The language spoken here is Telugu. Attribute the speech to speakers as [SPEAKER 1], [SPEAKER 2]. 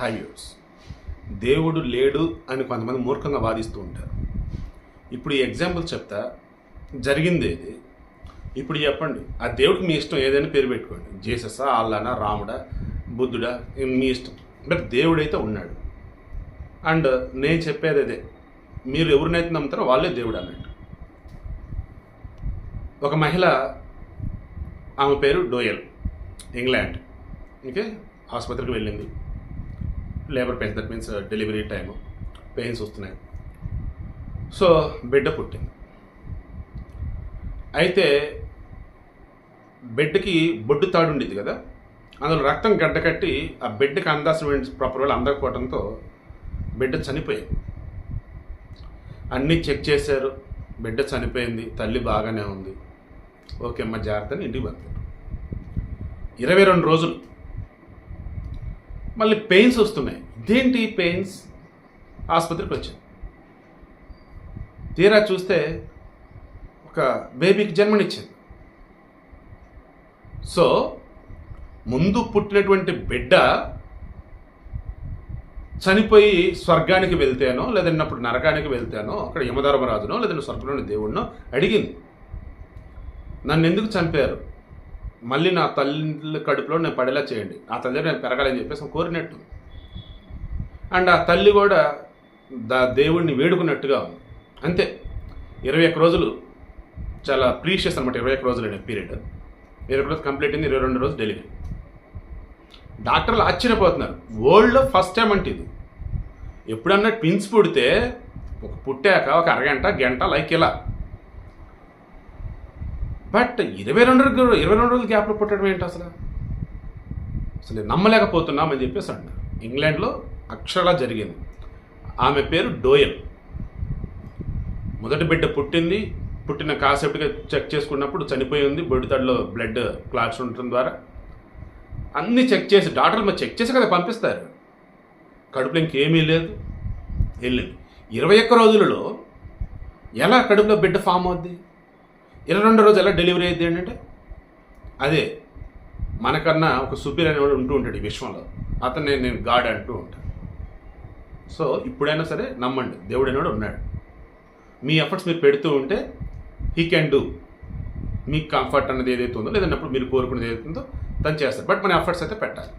[SPEAKER 1] హై వ్యూస్ దేవుడు లేడు అని కొంతమంది మూర్ఖంగా వాదిస్తూ ఉంటారు. ఇప్పుడు ఈ ఎగ్జాంపుల్ చెప్తా. జరిగింది ఏది? ఇప్పుడు చెప్పండి. ఆ దేవుడికి మీ ఇష్టం ఏదైనా పేరు పెట్టుకోండి. జీససా అల్లానా రాముడా బుద్ధుడా మీ ఇష్టం. బట్ దేవుడైతే ఉన్నాడు. అండ్ నేను చెప్పేది అదే. మీరు ఎవరినైతే నమ్ముతారో వాళ్ళే దేవుడు అన్నట్టు. ఒక మహిళ ఆమె పేరు డోయల్. ఇంగ్లాండ్. ఓకే? ఆసుపత్రికి వెళ్ళింది. Labour pains that means uh, delivery time pains వస్తున్నాయి. సో బిడ్డ పుట్టింది. అయితే బిడ్డకి బొడ్డు తాడు ఉండేది కదా? అందులో రక్తం గడ్డకట్టి ఆ బిడ్డకి అందాల్సిన ప్రాపర్ వాళ్ళు అందకపోవడంతో బిడ్డ చనిపోయింది. అన్నీ చెక్ చేశారు. బిడ్డ చనిపోయింది. తల్లి బాగానే ఉంది. ఓకే అమ్మ జాగ్రత్త ఇంటికి పంపారు ఇరవై రెండు రోజులు మళ్ళీ పెయిన్స్ వస్తున్నాయి. దేంటి పెయిన్స్? ఆసుపత్రికి వచ్చాను తీరా చూస్తే ఒక బేబీకి జన్మనిచ్చింది. సో ముందు పుట్టినటువంటి బిడ్డ చనిపోయి స్వర్గానికి వెళ్తేనో లేదన్నప్పుడు నరకానికి వెళ్తేనో అక్కడ యమధర్మరాజునో లేదంటే స్వర్గంలోని దేవుడినో అడిగింది. నన్ను ఎందుకు చంపారు? మళ్ళీ నా తల్లి కడుపులో నేను పడేలా చేయండి. ఆ తల్లి నేను పెరగాలని చెప్పేసి కోరినట్టు. అండ్ ఆ తల్లి కూడా దా దేవుడిని వేడుకున్నట్టుగా ఉంది. అంతే. ఇరవై ఒక్క రోజులు చాలా ప్రీషియస్ అనమాట ఇరవై ఒక్క రోజులు పీరియడ్. ఇరవై రోజు కంప్లీట్ అయింది ఇరవై రెండు రోజులు డెలివరీ డాక్టర్లు ఆశ్చర్యపోతున్నారు. వరల్డ్లో ఫస్ట్ టైం అంటే ఇది. ఎప్పుడన్నా పిన్స్ పుడితే ఒక పుట్టాక ఒక అరగంట గంట లైక్ ఇలా. బట్ ఇరవై రెండు రోజులు ఇరవై రెండు రోజులు గ్యాప్లో పుట్టడం ఏంటి అసలు? అసలు నమ్మలేకపోతున్నామని చెప్పేసి అంటారు ఇంగ్లాండ్లో అక్షరాల జరిగింది. ఆమె పేరు డోయల్. మొదటి బిడ్డ పుట్టింది. పుట్టిన కాసేపుగా చెక్ చేసుకున్నప్పుడు చనిపోయి ఉంది. బొడితడిలో బ్లడ్ క్లాట్స్ ఉండటం ద్వారా. అన్నీ చెక్ చేసి డాక్టర్లు మరి చెక్ చేసి కదా పంపిస్తారు. కడుపులో ఇంకేమీ లేదు. వెళ్ళింది. ఇరవై ఒక్క రోజులలో ఎలా కడుపులో బిడ్డ ఫామ్ అవుద్ది? ఇరవై రెండో రోజు ఎలా డెలివరీ అయింది ఏంటంటే అదే మనకన్నా ఒక సుబ్బీర్ అనేవాడు ఉంటూ ఉంటాడు ఈ విశ్వంలో. అతను నేను నేను గాడ్ అంటూ ఉంటాను సో ఇప్పుడైనా సరే నమ్మండి దేవుడు అనేవాడు ఉన్నాడు. మీ ఎఫర్ట్స్ మీరు పెడుతూ ఉంటే హీ క్యాన్ డూ మీకు కంఫర్ట్ అన్నది ఏదైతే ఉందో లేదన్నప్పుడు మీరు కోరుకునేది ఏదైతే ఉందో తను చేస్తారు బట్ మన ఎఫర్ట్స్ అయితే పెట్టాలి.